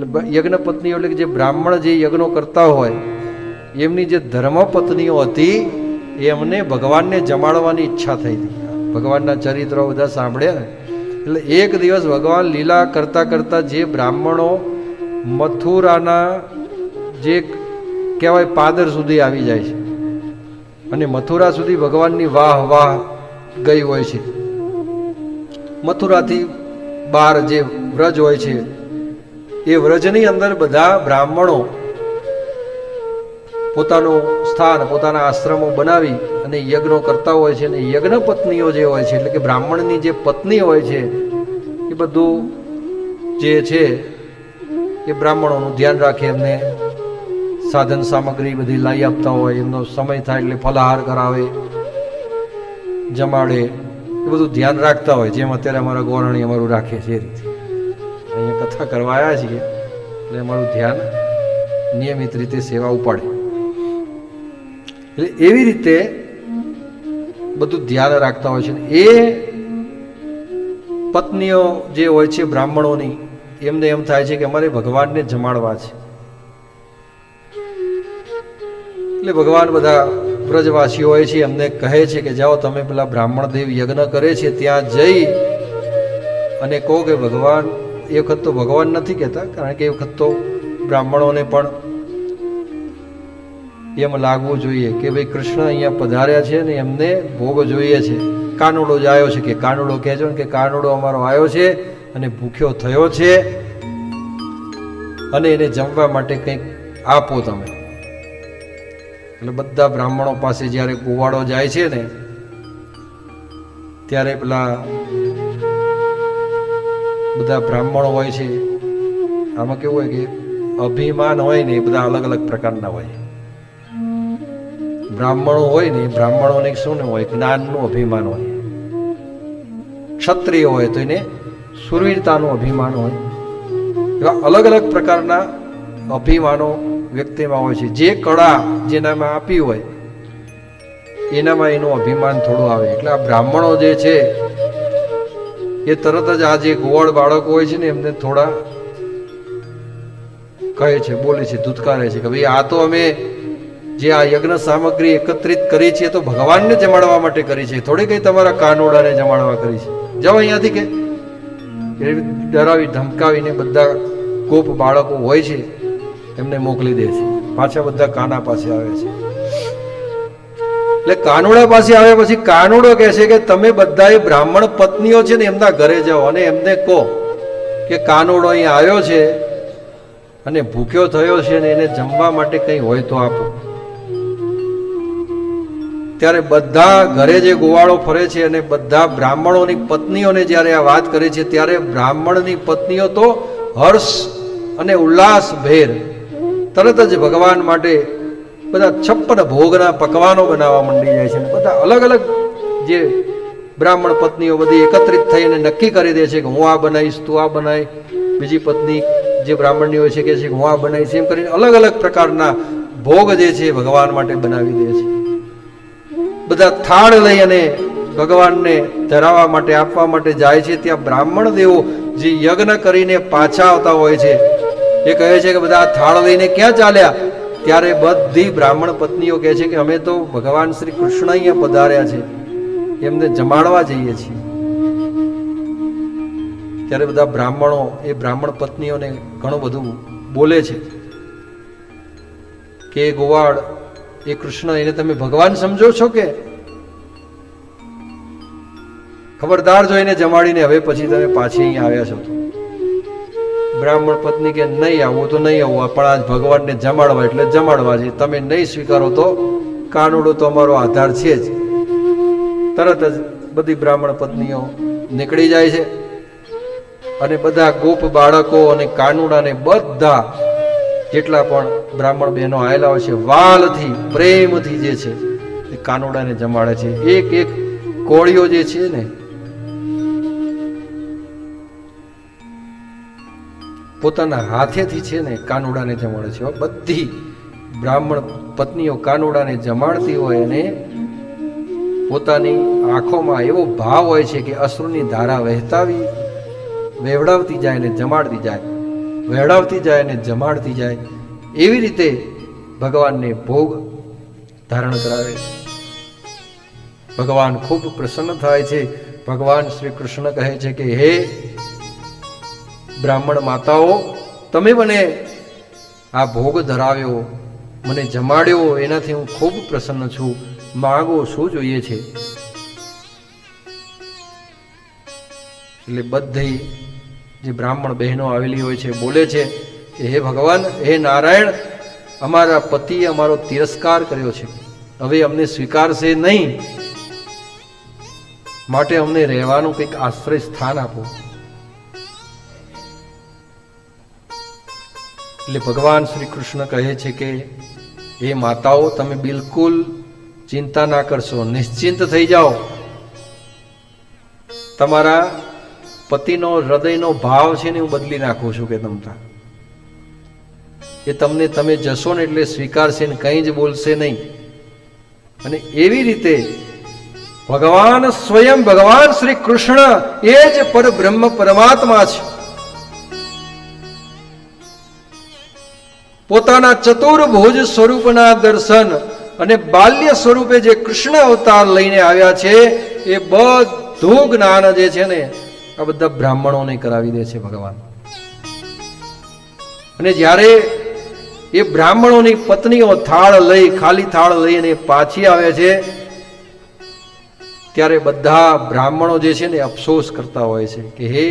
એટલે યજ્ઞ પત્નીઓ એટલે કે જે બ્રાહ્મણ જે યજ્ઞો કરતા હોય, એમની જે ધર્મપત્નીઓ હતી એમને ભગવાનને જમાડવાની ઈચ્છા થઈ હતી. ભગવાનના ચરિત્રો બધા સાંભળ્યા એટલે એક દિવસ ભગવાન લીલા કરતા કરતા જે બ્રાહ્મણો મથુરાના જે કહેવાય પાદર સુધી આવી જાય છે. અને મથુરા સુધી ભગવાનની વાહ વાહ ગઈ હોય છે. મથુરાથી બહાર જે વ્રજ હોય છે એ વ્રજની અંદર બધા બ્રાહ્મણો પોતાનું સ્થાન, પોતાના આશ્રમો બનાવી અને યજ્ઞો કરતા હોય છે અને યજ્ઞ પત્નીઓ જે હોય છે, એટલે કે બ્રાહ્મણની જે પત્ની હોય છે, એ બધું જે છે, એ બ્રાહ્મણોનું ધ્યાન રાખે એમને સાધન સામગ્રી બધી લાવી આપતા હોય, એમનો સમય થાય એટલે ફલાહાર કરાવે, જમાડે, એ બધું ધ્યાન રાખતા હોય, જેમ અત્યારે અમારા ગોરણી અમારું રાખે છે એ રીતે. અહીંયા કથા કરવા આવ્યા છીએ. એટલે અમારું ધ્યાન નિયમિત રીતે સેવા ઉપાડે. એટલે એવી રીતે બધું ધ્યાન રાખતા હોય છે. એ પત્નીઓ જે હોય છે, બ્રાહ્મણોની, એમને એમ થાય છે કે અમારે ભગવાનને જમાડવા છે. એટલે ભગવાન બધા વ્રજવાસીઓ હોય છે, એમને કહે છે કે જાઓ તમે પેલા બ્રાહ્મણ દેવ યજ્ઞ કરે છે, ત્યાં જઈ અને કહો કે ભગવાન એ વખત તો ભગવાન નથી કહેતા, કારણ કે એ વખત તો બ્રાહ્મણોને પણ એમ લાગવું જોઈએ કે ભાઈ કૃષ્ણ અહીંયા પધાર્યા છે ને એમને ભોગ જોઈએ છે. કાનુડો જ આવ્યો છે કે કાનુડો કહેજો ને કે કાનુડો અમારો આવ્યો છે અને ભૂખ્યો થયો છે અને એને જમવા માટે કંઈક આપો તમે. એટલે બધા બ્રાહ્મણો પાસે જ્યારે કુવાડો જાય છે ને, ત્યારે પેલા બધા બ્રાહ્મણો હોય છે. આમાં કેવું હોય કે અભિમાન હોય ને એ બધા અલગ અલગ પ્રકારના હોય. બ્રાહ્મણો હોય ને બ્રાહ્મણોને શું હોય, જ્ઞાનનું અભિમાન હોય. ક્ષત્રિય હોય તો એને સુરવીરતાનું અભિમાન હોય. એવા અલગ અલગ પ્રકારના અભિમાનો વ્યક્તિમાં હોય છે. જે કળા જેનામાં આપી હોય, એનામાં એનું અભિમાન થોડું આવે. એટલે આ બ્રાહ્મણો જે છે એ તરત જ આ જે ગોવાળ બાળકો હોય છે ને, એમને થોડા કહે છે, બોલે છે, ધૂતકારે છે કે ભાઈ આ તો અમે જે આ યજ્ઞ સામગ્રી એકત્રિત કરી છે તો ભગવાનને જમાડવા માટે કરી છે. થોડી કઈ તમારા કાનોડાને જમાડવા કરી છે. જાઓ અહીંયાથી કે. ડરાવી, ધમકાવીને બધા કોપ બાળકો હોય છે, એમને મોકલી દે છે. પાછા બધા કાના પાસે આવે છે. એટલે કાનુડા પાસે આવે પછી કાનુડો કહે છે કે તમે બધા બ્રાહ્મણ પત્નીઓ છે ને એમના ઘરે જાઓ અને એમને કહો કે કાનુડો અહીં આવ્યો છે અને ભૂખ્યો થયો છે ને એને જમવા માટે કંઈ હોય તો આપો. ત્યારે બધા ઘરે જે ગોવાળો ફરે છે અને બધા બ્રાહ્મણોની પત્નીઓને જ્યારે આ વાત કરે છે, ત્યારે બ્રાહ્મણની પત્નીઓ તો હર્ષ અને ઉલ્લાસ ભેર તરત જ ભગવાન માટે બધા છપ્પન ભોગના પકવાનો બનાવવા માંડી જાય છે બધા અલગ અલગ જે બ્રાહ્મણ પત્નીઓ બધી એકત્રિત થઈને નક્કી કરી દે છે કે હું આ બનાવીશ, તું આ બનાવી બીજી પત્ની જે બ્રાહ્મણની હોય છે કે છે હું આ બનાવીશ, એમ કરીને અલગ અલગ પ્રકારના ભોગ જે છે ભગવાન માટે બનાવી દે છે. બધા થાળ લઈ અને ભગવાનને ધરાવવા માટે, આપવા માટે જાય છે. ત્યાં બ્રાહ્મણ દેવો જે યજ્ઞ કરીને પાછા આવતા હોય છે, એ કહે છે કે બધા થાળ લઈને ક્યાં ચાલ્યા? ત્યારે બધી બ્રાહ્મણ પત્નીઓ કહે છે કે અમે તો ભગવાન શ્રી કૃષ્ણ અહીંયા પધાર્યા છે. એમને જમાડવા જઈએ છીએ. ત્યારે બધા બ્રાહ્મણો, એ બ્રાહ્મણ પત્નીઓને ઘણું બધું બોલે છે કે ગોવાળ, એ કૃષ્ણ, એને તમે ભગવાન સમજો છો કે? ખબરદાર જો એને જમાડીને હવે પછી તમે પાછી અહીંયા આવ્યા છો બ્રાહ્મણ પત્ની કે નહીં આવું તો નહીં આવું પણ આજ ભગવાનને જમાડવા એટલે જમાડવા છે. તમે નહીં સ્વીકારો તો કાનુડો તો અમારો આધાર છે જ. તરત જ બધી બ્રાહ્મણ પત્નીઓ નીકળી જાય છે. અને બધા ગોપ બાળકો અને કાનુડાને બધા જેટલા પણ બ્રાહ્મણ બહેનો આવેલા હોય છે, વાલથી, પ્રેમથી જે છે, એ કાનુડાને જમાડે છે. એક એક કોળીઓ જે છે ને પોતાના હાથેથી છે ને કાનુડાને જમાડે છે. બધી બ્રાહ્મણ પત્નીઓ કાનુડાને જમાડતી હોય અને પોતાની આંખોમાં એવો ભાવ હોય છે કે અશ્રુની ધારા વહેતાવી, વેવડાવતી જાય ને જમાડતી જાય વહેવડાવતી જાય અને જમાડતી જાય, એવી રીતે ભગવાનને ભોગ ધારણ કરાવે છે. ભગવાન ખૂબ પ્રસન્ન થાય છે. ભગવાન શ્રી કૃષ્ણ કહે છે કે, હે બ્રાહ્મણ માતાઓ, તમે મને આ ભોગ ધરાવ્યો, મને જમાડ્યો, એનાથી હું ખૂબ પ્રસન્ન છું. માગો શું જોઈએ છે? એટલે બધી જે બ્રાહ્મણ બહેનો આવેલી હોય છે, બોલે છે કે, હે ભગવાન, હે નારાયણ, અમારા પતિએ અમારો તિરસ્કાર કર્યો છે. હવે અમને સ્વીકારશે નહીં. માટે અમને રહેવાનું કંઈક આશ્રય સ્થાન આપો. એટલે ભગવાન શ્રી કૃષ્ણ કહે છે કે એ માતાઓ, તમે બિલકુલ ચિંતા ના કરશો, નિશ્ચિંત થઈ જાઓ. તમારા પતિનો હૃદયનો ભાવ છે ને હું બદલી નાખું છું કે તમતા. એ તમને તમે જશો ને એટલે સ્વીકારશે ને કંઈ જ બોલશે નહીં. અને એવી રીતે ભગવાન સ્વયં ભગવાન શ્રી કૃષ્ણ એ જ પરબ્રહ્મ પરમાત્મા છે. પોતાના ચતુર્ભુજ સ્વરૂપના દર્શન અને બાલ્ય સ્વરૂપે જે કૃષ્ણ અવતાર લઈને આવ્યા છે, એ બધું જ્ઞાન જે છે ને, આ બધા બ્રાહ્મણોને કરાવી દે છે ભગવાન. અને જ્યારે એ બ્રાહ્મણોની પત્નીઓ થાળ લઈ, ખાલી થાળ લઈને પાછી આવે છે, ત્યારે બધા બ્રાહ્મણો જે છે ને અફસોસ કરતા હોય છે કે, હે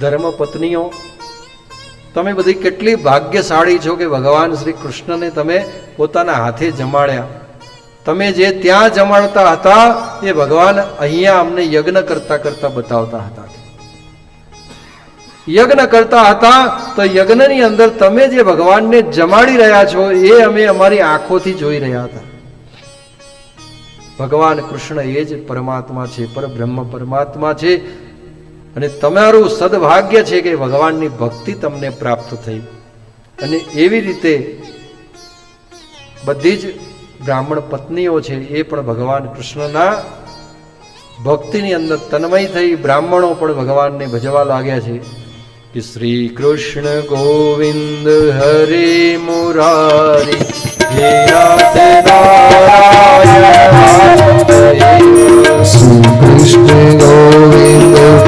ધર્મ પત્નીઓ તમે બધી કેટલી ભાગ્યશાળી છો કે ભગવાન શ્રી કૃષ્ણને તમે પોતાના હાથે જમાડ્યા. તમે જે ત્યાં જમાડતા હતા, એ ભગવાન અહીંયા અમને યજ્ઞ કરતા કરતા બતાવતા હતા. યજ્ઞ કરતા હતા, તો યજ્ઞની અંદર તમે જે ભગવાનને જમાડી રહ્યા છો, એ અમે અમારી આંખોથી જોઈ રહ્યા હતા. ભગવાન કૃષ્ણ એ જ પરમાત્મા છે, પરબ્રહ્મ પરમાત્મા છે અને તમારું સદભાગ્ય છે કે ભગવાનની ભક્તિ તમને પ્રાપ્ત થઈ. અને એવી રીતે બધી જ બ્રાહ્મણ પત્નીઓ છે એ પણ ભગવાન કૃષ્ણના ભક્તિની અંદર તન્મય થઈ બ્રાહ્મણો પણ ભગવાનને ભજવા લાગ્યા છે કે શ્રી કૃષ્ણ ગોવિંદ હરે મુરારી. શ્રી કૃષ્ણ ગોવિંદ